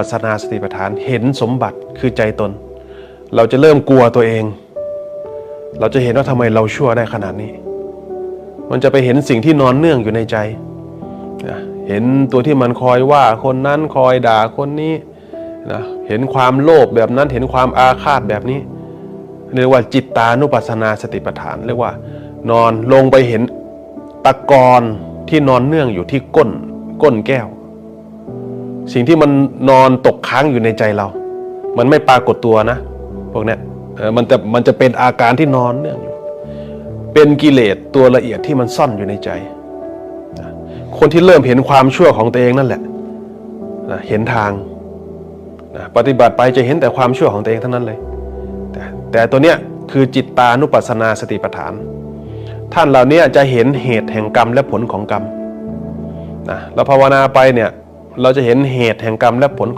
ปัสนาสติปัฏฐานเห็นสมบัติคือใจตน เราจะเริ่มกลัวตัวเอง เราจะเห็นว่าทำไมเราชั่วได้ขนาดนี้ มันจะไปเห็นสิ่งที่นอนเนื่องอยู่ในใจ เห็นตัวที่มันคอยว่าคนนั้นคอยด่าคนนี้นะเห็นความโลภแบบนั้นเห็นความอาฆาตแบบนี้เรียกว่าจิตตานุปัสสนาสติปัฏฐาน เรียกว่านอนลงไปเห็นตะกอนที่นอนเนื่องอยู่ที่ก้นก้นแก้ว สิ่งที่มันนอนตกค้างอยู่ในใจเรา มันไม่ปรากฏตัวนะพวกเนี้ยมันจะมันจะเป็นอาการที่นอนเนื่องอยู่เป็นกิเลสตัวละเอียดที่มันซ่อนอยู่ในใจ คนที่เริ่มเห็นความชั่วของตัวเองนั่นแหละนะเห็นทางนะปฏิบัติไปจะเห็นแต่ความชั่วของตัวเองเท่านั้นเลย แต่แต่ตัวเนี้ยคือจิตตานุปัสสนาสติปัฏฐาน ท่านเหล่านี้จะเห็นเหตุแห่งกรรมและผลของกรรมนะเราภาวนาไปเนี่ย เราจะเห็นเหตุแห่งกรรมและผลของ